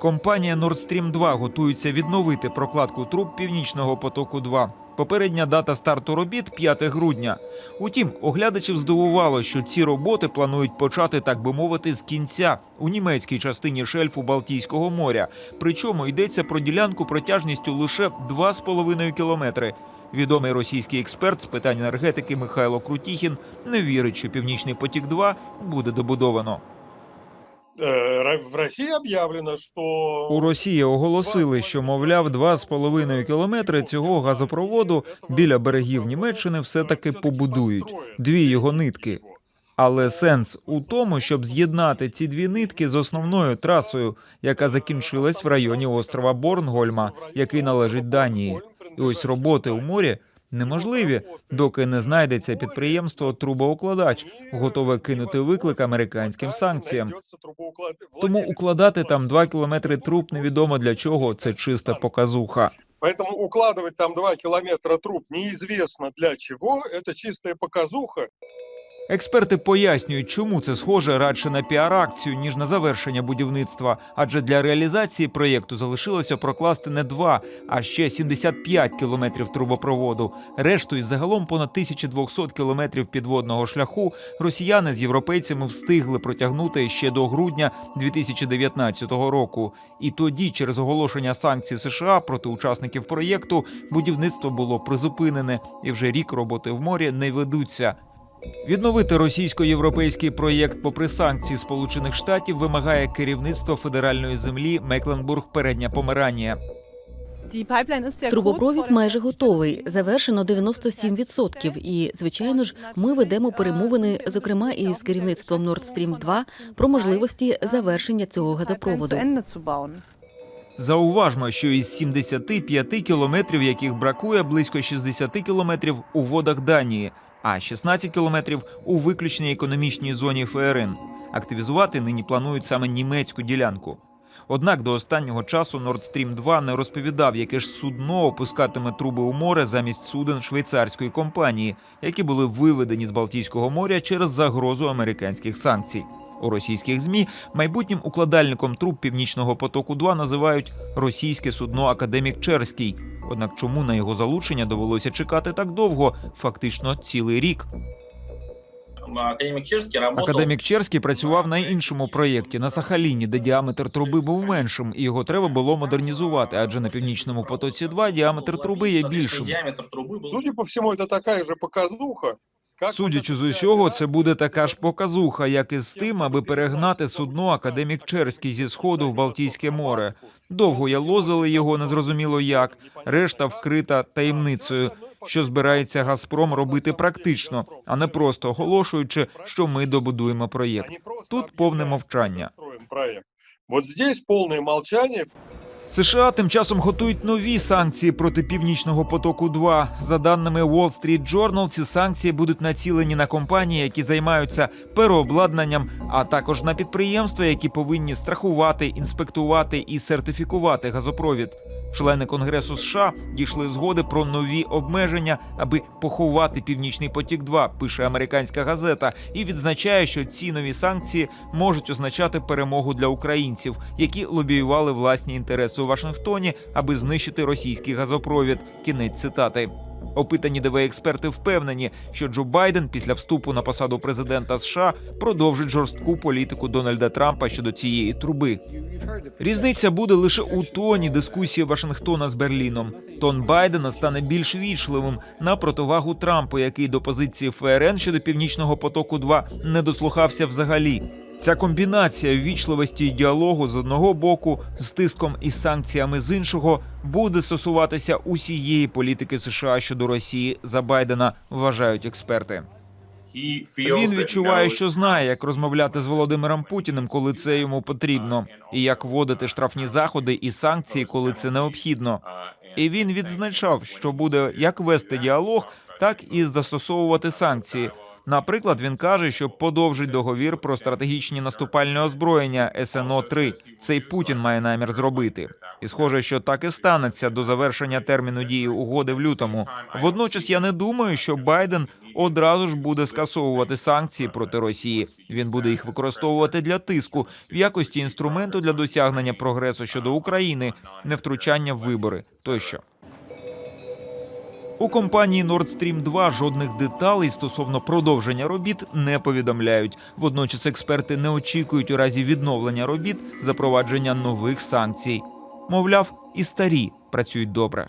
Компанія Nord Stream 2 готується відновити прокладку труб Північного потоку 2 Попередня дата старту робіт 5 грудня. Утім, оглядачів здивувало, що ці роботи планують почати, так би мовити, з кінця у німецькій частині шельфу Балтійського моря. Причому йдеться про ділянку протяжністю лише 2,5 кілометри. Відомий російський експерт з питань енергетики Михайло Крутіхін не вірить, що Північний потік 2 буде добудовано. Ро- В России объявлено, что... У Росії оголосили, що мовляв 2,5 кілометри цього газопроводу біля берегів Німеччини все таки побудують. Дві його нитки. Але сенс у тому, щоб з'єднати ці дві нитки з основною трасою, яка закінчилась в районі острова Борнгольма, який належить Данії. І ось роботи у морі неможливі, доки не знайдеться підприємство трубоукладач, готове кинути виклик американським санкціям. Тому укладати там 2 кілометри труб невідомо для чого. Це чиста показуха. Поэтому укладывать там 2 километра труб неизвестно для чего, это чистая показуха. Експерти пояснюють, чому це схоже радше на піар-акцію, ніж на завершення будівництва. Адже для реалізації проєкту залишилося прокласти не 2, а ще 75 кілометрів трубопроводу. Решту із загалом понад 1200 кілометрів підводного шляху росіяни з європейцями встигли протягнути ще до грудня 2019 року. І тоді, через оголошення санкцій США проти учасників проєкту, будівництво було призупинене, і вже рік роботи в морі не ведуться. Відновити російсько-європейський проєкт, попри санкції Сполучених Штатів, вимагає керівництво федеральної землі Мекленбург Передня Померанія. Трубопровід майже готовий, завершено 97%. І, звичайно ж, ми ведемо перемовини, зокрема і з керівництвом Nord Stream 2 про можливості завершення цього газопроводу. Зауважмо, що із 75 кілометрів, яких бракує, близько 60 кілометрів у водах Данії, а 16 кілометрів у виключній економічній зоні ФРН. Активізувати нині планують саме німецьку ділянку. Однак до останнього часу Nord Stream 2 не розповідав, яке ж судно опускатиме труби у море замість суден швейцарської компанії, які були виведені з Балтійського моря через загрозу американських санкцій. У російських змі майбутнім укладальником труб Північного потоку 2 називають російське судно Академік Черський. Однак чому на його залучення довелося чекати так довго, фактично цілий рік. Академик Черский работал... Академік Черський працював на іншому проєкті на Сахаліні, де діаметр труби був меншим, і його треба було модернізувати, адже на північному потоці 2 діаметр труби є більшим. Диаметр трубы был... Судя по всему, это такая же показуха. Судячи з усього, це буде така ж показуха, як і з тим, аби перегнати судно Академік Черський зі сходу в Балтійське море. Довго ялозили його, незрозуміло як. Решта вкрита таємницею, що збирається Газпром робити практично, а не просто оголошуючи, що ми добудуємо проєкт. Тут повне мовчання. Вот здесь полное молчание. США тим часом готують нові санкції проти північного потоку. 2 за даними Wall Street Journal, ці санкції будуть націлені на компанії, які займаються переобладнанням, а також на підприємства, які повинні страхувати, інспектувати і сертифікувати газопровід. Члени Конгресу США дійшли згоди про нові обмеження, аби поховати північний потік. 2 пише американська газета, і відзначає, що ці нові санкції можуть означати перемогу для українців, які лобіювали власні інтереси у Вашингтоні, аби знищити російський газопровід. Кінець цитати. Опитані ДВ експерти впевнені, що Джо Байден після вступу на посаду президента США продовжить жорстку політику Дональда Трампа щодо цієї труби. Різниця буде лише у тоні дискусії Вашингтона з Берліном. Тон Байдена стане більш вічливим на противагу Трампу, який до позиції ФРН щодо північного потоку 2 не дослухався взагалі. Ця комбінація ввічливості і діалогу з одного боку, з тиском і санкціями з іншого буде стосуватися усієї політики США щодо Росії за Байдена, вважають експерти. Він відчуває, що знає, як розмовляти з Володимиром Путіним, коли це йому потрібно, і як вводити штрафні заходи і санкції, коли це необхідно. І він відзначав, що буде як вести діалог, так і застосовувати санкції. Наприклад, він каже, що подовжить договір про стратегічні наступальні озброєння СНО 3 Цей Путін має намір зробити. І схоже, що так і станеться до завершення терміну дії угоди в лютому. Водночас я не думаю, що Байден одразу ж буде скасовувати санкції проти Росії. Він буде їх використовувати для тиску в якості інструменту для досягнення прогресу щодо України, невтручання в вибори тощо. У компанії Nord Stream 2 жодних деталей стосовно продовження робіт не повідомляють. Водночас експерти не очікують у разі відновлення робіт запровадження нових санкцій. Мовляв, і старі працюють добре.